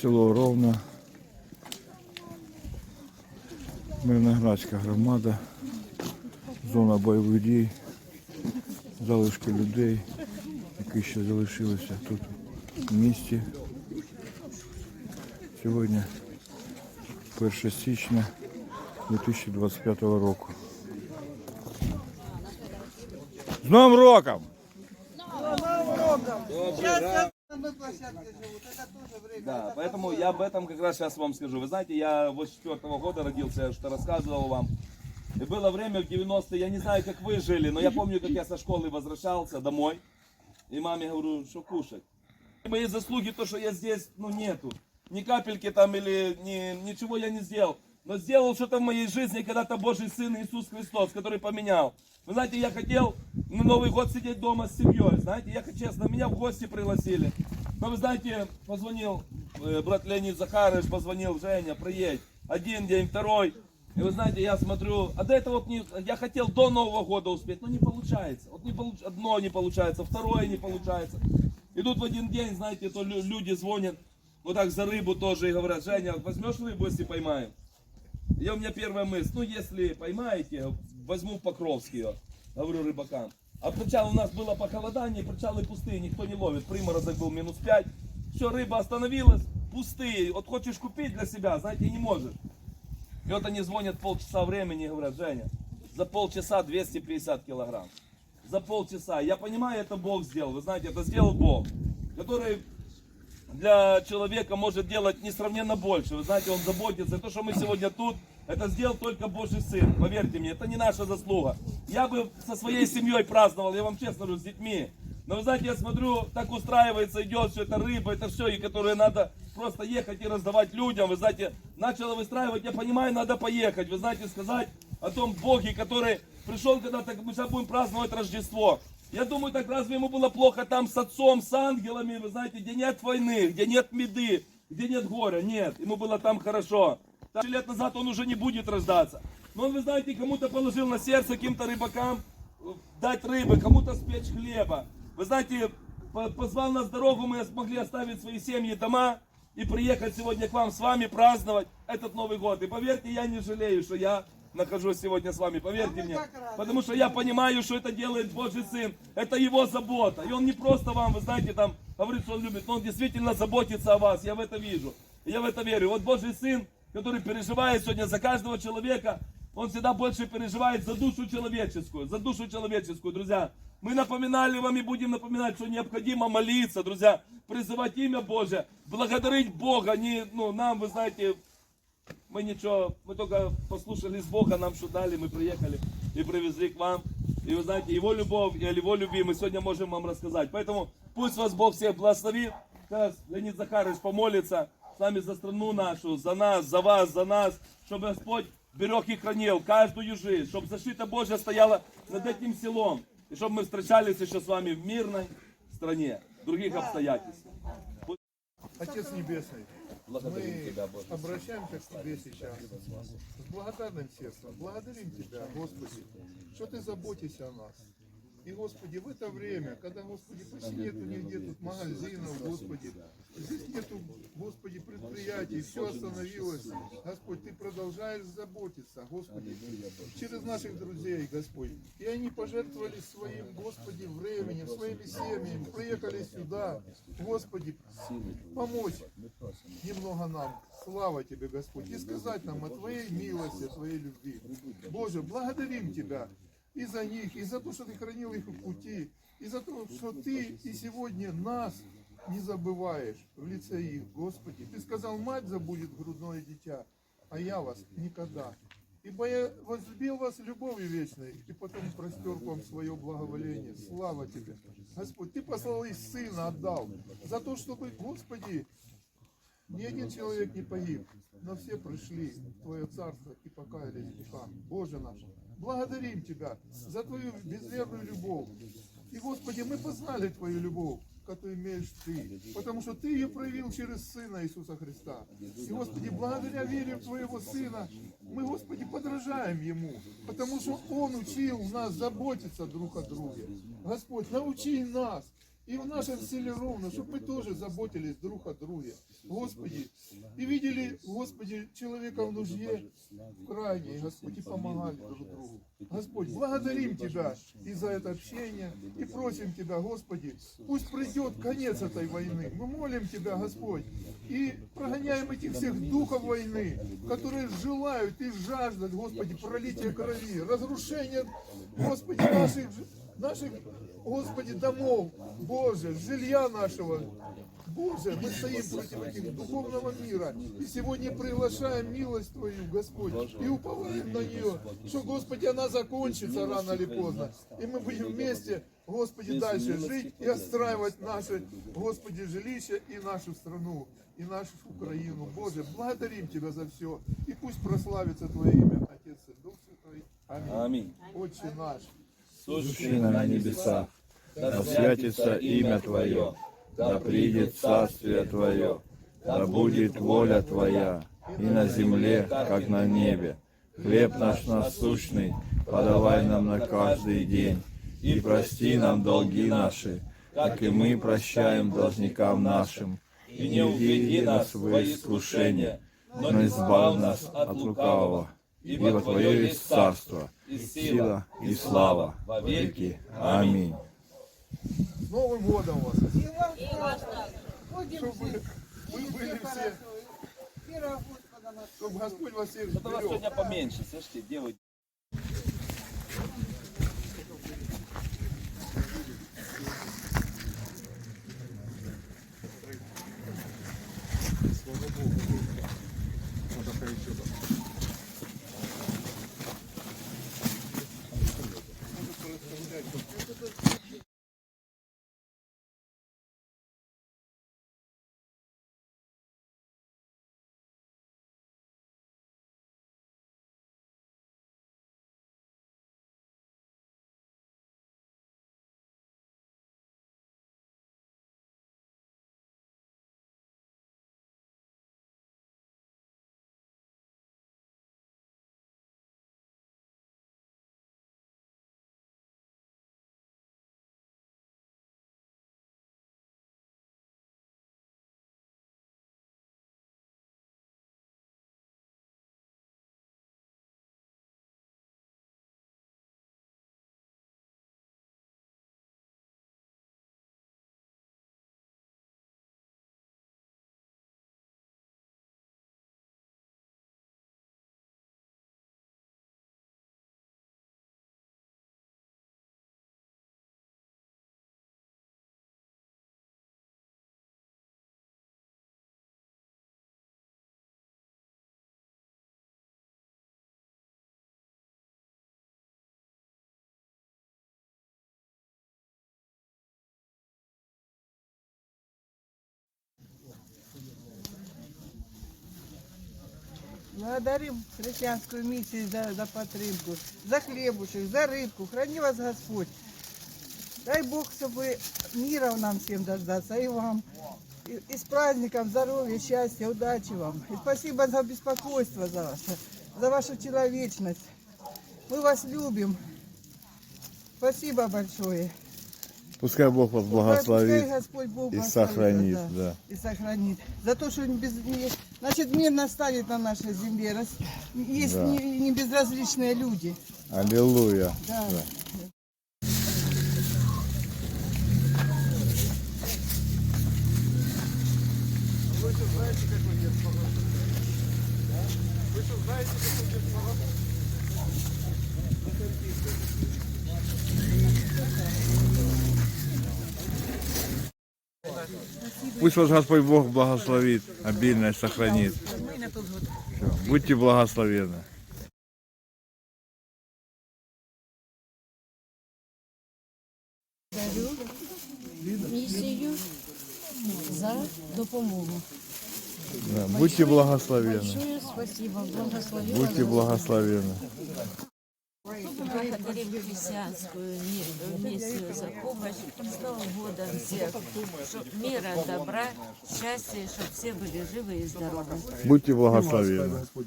село Ровно, Мирноградська громада, зона бойових дій, залишки людей, які ще залишилися тут в місті. Сьогодні 1 січня 2025 року. З Новим роком! Да, поэтому я об этом как раз сейчас вам скажу. Вы знаете, я 84 года родился, я что рассказывал вам. И было время в 90-е, я не знаю, как вы жили, но я помню, как я со школы возвращался домой. И маме говорю, что кушать. Мои заслуги, то, что я здесь, ну, нету. Ни капельки там или ни, ничего я не сделал. Но сделал что-то в моей жизни когда-то Божий Сын Иисус Христос, который поменял. Вы знаете, я хотел на Новый год сидеть дома с семьей. Знаете, я честно, меня в гости пригласили. Но вы знаете, позвонил э, брат Леонид Захарович, позвонил Женя, приедь. Один день, второй. И вы знаете, я смотрю, а до этого вот не, я хотел до Нового года успеть, но не получается. Вот не получ, одно не получается, второе не получается. И тут в один день, знаете, то лю- люди звонят, вот так за рыбу тоже и говорят, Женя, возьмешь рыбу, если поймаем? И у меня первая мысль, ну если поймаете, возьму в Покровский говорю рыбакам. А причал у нас было похолодание, причалы пустые, никто не ловит. Приморозок был минус 5. Все, рыба остановилась, пустые. Вот хочешь купить для себя, знаете, не можешь. И вот они звонят полчаса времени и говорят, Женя, за полчаса 250 килограмм. За полчаса. Я понимаю, это Бог сделал. Вы знаете, это сделал Бог, который для человека может делать несравненно больше. Вы знаете, он заботится. То, что мы сегодня тут, это сделал только Божий Сын. Поверьте мне, это не наша заслуга. Я бы со своей семьей праздновал, я вам честно говорю, с детьми. Но вы знаете, я смотрю, так устраивается, идет все это рыба, это все, и которые надо просто ехать и раздавать людям. Вы знаете, начало выстраивать, я понимаю, надо поехать. Вы знаете, сказать о том Боге, который пришел когда-то, мы сейчас будем праздновать Рождество. Я думаю, так разве ему было плохо там с отцом, с ангелами, вы знаете, где нет войны, где нет меды, где нет горя? Нет, ему было там хорошо. Тысячи лет назад он уже не будет рождаться. Но он, вы знаете, кому-то положил на сердце, каким-то рыбакам э, дать рыбы, кому-то спечь хлеба. Вы знаете, по- позвал нас дорогу, мы смогли оставить свои семьи, дома и приехать сегодня к вам с вами праздновать этот Новый год. И поверьте, я не жалею, что я нахожусь сегодня с вами, поверьте мне. Потому что я понимаю, что это делает Божий Сын. Это Его забота. И Он не просто вам, вы знаете, там говорит, что Он любит, но Он действительно заботится о вас. Я в это вижу. Я в это верю. Вот Божий Сын, который переживает сегодня за каждого человека, он всегда больше переживает за душу человеческую, за душу человеческую, друзья. Мы напоминали вам и будем напоминать, что необходимо молиться, друзья, призывать имя Божье, благодарить Бога, не, ну, нам, вы знаете, мы ничего, мы только послушались Бога, нам что дали, мы приехали и привезли к вам. И вы знаете, Его любовь и Его любви мы сегодня можем вам рассказать. Поэтому пусть вас Бог всех благословит. Сейчас Леонид Захарович помолится с нами за страну нашу, за нас, за вас, за нас, чтобы Господь берег и хранил каждую жизнь, чтобы защита Божья стояла над этим селом. И чтобы мы встречались еще с вами в мирной стране, в других обстоятельствах. Отец Небесный, Благодарим мы Тебя, Боже. обращаемся к Тебе сейчас с благодарным сердцем. Благодарим Тебя, Господи, что Ты заботишься о нас. И, Господи, в это время, когда, Господи, почти нету нигде тут магазинов, Господи, здесь нету, Господи, предприятий, все остановилось. Господь, Ты продолжаешь заботиться, Господи, через наших друзей, Господь. И они пожертвовали своим, Господи, временем, своими семьями, приехали сюда, Господи, помочь немного нам. Слава Тебе, Господь. И сказать нам о Твоей милости, о Твоей любви. Боже, благодарим Тебя и за них, и за то, что Ты хранил их в пути, и за то, что Ты и сегодня нас не забываешь в лице их, Господи. Ты сказал, мать забудет грудное дитя, а я вас никогда. Ибо я возлюбил вас любовью вечной, и потом простер вам свое благоволение. Слава Тебе. Господь, Ты послал и Сына отдал за то, чтобы, Господи, ни один человек не погиб, но все пришли в Твое царство и покаялись в. Боже наш, благодарим Тебя за Твою безмерную любовь. И, Господи, мы познали Твою любовь, которую имеешь Ты, потому что Ты ее проявил через Сына Иисуса Христа. И, Господи, благодаря вере в Твоего Сына, мы, Господи, подражаем Ему, потому что Он учил нас заботиться друг о друге. Господь, научи нас И в нашем селе ровно, чтобы мы тоже заботились друг о друге. Господи, и видели, Господи, человека в нужде, в крайней, Господи, помогали друг другу. Господь, благодарим Тебя и за это общение, и просим Тебя, Господи, пусть придет конец этой войны. Мы молим Тебя, Господь, и прогоняем этих всех духов войны, которые желают и жаждут, Господи, пролития крови, разрушения, Господи, наших, наших, Господи, домов, Боже, жилья нашего, Боже, мы стоим против этих духовного мира. И сегодня приглашаем милость Твою, Господь, и уповаем на нее, что, Господи, она закончится рано или поздно. И мы будем вместе, Господи, дальше жить и отстраивать наши, Господи, жилища и нашу страну, и нашу Украину. Боже, благодарим Тебя за все. И пусть прославится Твое имя, Отец и Дух Святой. Аминь. Аминь. Отче наш, Сущий на небесах, да святится имя Твое, да придет царствие Твое, да будет воля Твоя и на земле, как на небе. Хлеб наш насущный подавай нам на каждый день, и прости нам долги наши, как и мы прощаем должникам нашим. И не введи нас в искушение, но избавь нас от лукавого. Ибо Твое есть царство, и сила, и слава во веки. Аминь. С Новым годом вас! И вас так. Будем Чтобы все вы были все, в Господа нашего. чтобы Господь вас всех Это у вас сегодня поменьше, слышите, делайте. Благодарим христианскую миссию за, за подтримку, за хлебушек, за рыбку. Храни вас Господь. Дай Бог, чтобы мира нам всем дождаться, и вам. И, и с праздником, здоровья, счастья, удачи вам. И спасибо за беспокойство за ваше, за вашу человечность. Мы вас любим. Спасибо большое. Пускай Бог вас Пускай благословит Господь Бог и благословит сохранит. вас, Да. и сохранит. За то, что без, значит, мир настанет на нашей земле. Раз- Есть Да. не, не безразличные люди. Аллилуйя. Да. Пусть вас Господь Бог благословит, обильно сохранит. Всё. Будьте благословенны. місію за допомогу. Да. Будьте благословенны. Большое спасибо. Благослови Будьте благословенны. Благодарим христианскую ми- миссию за помощь. С Новым годом всех. Чтоб мира, добра, счастья, чтобы все были живы и здоровы. Будьте благословенны. Господь.